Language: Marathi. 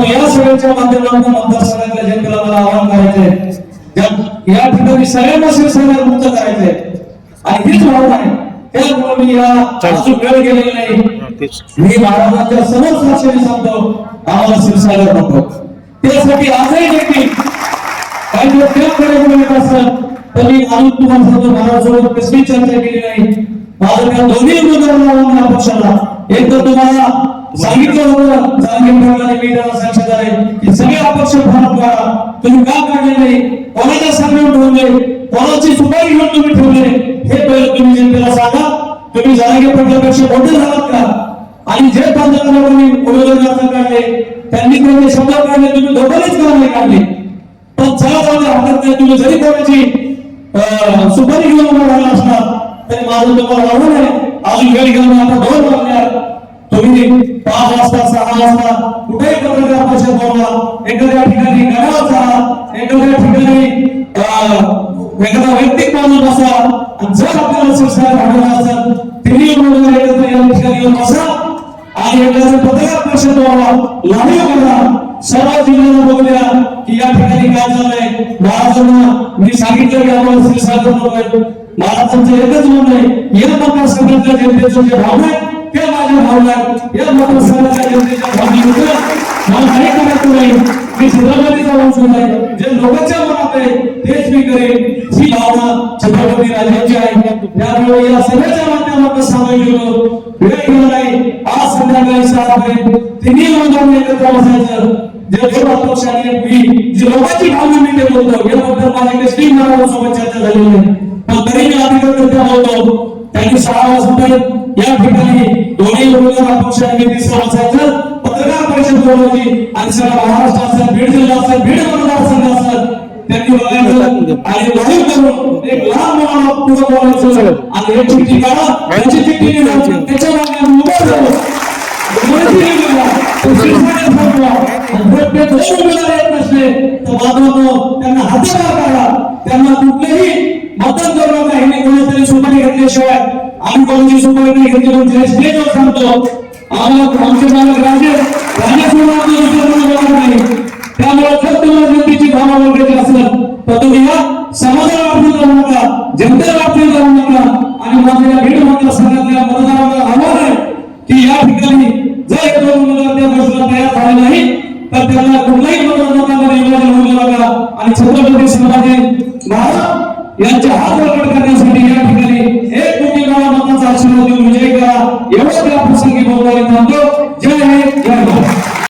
परंतु या सभेच्या माध्यमातून मतदारसंघातल्या जनतेला मला आवाहन करायचंय या ठिकाणी सगळ्यांना शिवसेना मुक्त करायचंय. आणि हीच भावना आहे. त्यामुळे मी या अजून वेळ गेलेली नाही. मी महाराजांच्या समोर साक्षरी सांगतो आम्हाला शिवसेना म्हणतो त्यासाठी आजही देखील काही लोक त्याकडे बोलत असतात. तर मी अजून तुम्हाला सांगतो महाराजांसोबत कसली चर्चा केली नाही. माझं त्या दोन्ही उमेदवारांना पक्षाला एक तर तुम्हाला सांगितलं होतं जाणीव ठेवला मी त्याला साक्षीदार आहे की सगळे अपक्ष फॉर्म काढा तुम्ही का काढले नाही कोणाच्या सांगून ठेवले कोणाची सुपारी घेऊन तुम्ही ठेवले हे पहिले तुम्ही जनतेला सांगा तुम्ही जाणगे पडल्यापेक्षा मोठे झालात का आणि जे पंधरा लोकांनी उमेदवारी अर्ज काढले त्यांनी कोणते शब्द काढले तुम्ही दोघांनीच का नाही काढले पण चला जाऊ द्या, हरकत नाही तुम्ही जरी कोणाची अं, सुपारी घेऊन उभा राहिला असणार तरी माझं तुम्हाला आव्हान आहे अजून वेळ घेऊन आता दोन वाजल्या तुम्ही पाच वाजता कुठेही पत्रकार परिषद बोलवा एखाद्या ठिकाणी गडावर जा एखाद्या ठिकाणी एखादा वैयक्तिक माणूस बसा जर आपल्याला शिक्षा भांडवल असेल तिन्ही उमेदवार एकत्र या ठिकाणी येऊन बसा. आणि एखाद्या पत्रकार परिषद बोलवा लाईव्ह करा सर्व जिल्ह्याला बघूया की या ठिकाणी काय झालंय. महाराजांना मी सांगितलं की आम्हाला श्री सागर महाराजांचं एकच म्हणणं आहे या मतदारसंघातल्या जनतेचं जे भावना आहे भावना या मतदारसंघातल्या जनतेच्या भावनेनुसार मला काही करायचं नाही मी छत्रपतीचा वंश आहे जे लोकांच्या मनात आहे तेच मी करेन ही भावना छत्रपती राजांची आहे त्यामुळे या सगळ्याच्या माध्यमातून सांगायचं वेळ गेला नाही आज संध्याकाळी सहा पर्यंत तिन्ही उमेदवारांनी एकत्र बसायचं जे आणि एक मी जी लोकांची भावना मी ते बोलतो याबद्दल माझ्याकडे स्टीम सोबत चर्चा झालेली नाही पण तरी मी अधिकृतरित्या बोलतो त्यांनी सहा वाजतापर्यंत या ठिकाणी दोन्ही मी तिसरं बसायचं पत्रकार परिषद बोलवली आणि सगळा महाराष्ट्र असेल बीड जिल्हा असेल बीड मतदारसंघ असेल त्यांनी बघायचं आणि लाईव्ह करून एक लहान मुलाला पुढे बोलायचं. आणि एक चिठ्ठी काढा. त्याची चिठ्ठी लिहा. त्याच्यामागे तर बाजूला त्यांना हातावर काढा त्यांना कुठलेही मतदान करू नका ह्यांनी कोणीतरी सुपारी घेतल्याशिवाय आम्ही कोणाची सुपारी नाही घेतली म्हणजे स्टेजवर सांगतो आम्हाला आमचे मालक राजे राजे आम्ही दुसरं नाही. त्यामुळे जर तुम्हाला जनतेची भावना ओळखायची असेल तर तुम्ही या समाजाला वापरून करू नका जनतेला वापरून करू नका. आणि माझ्या या भेट मात्र सांगितलेल्या मतदारांना आव्हान आहे की या ठिकाणी जर एक दोन उमेदवार त्या गोष्टीला तयार झाले नाही तर त्यांना कुठल्याही मतदारांमध्ये विभाजन होऊ देऊ नका आणि छत्रपती शिवाजी महाराज यांच्या हात ಆಶೀರ್ವಾದ ವಿಜಯಕರ ಯಾವ ಪ್ರಸಂಗಿ ಬಹುಮಾನ ತಂದು ಜಯ ಹಿಂದ್ ಜಯ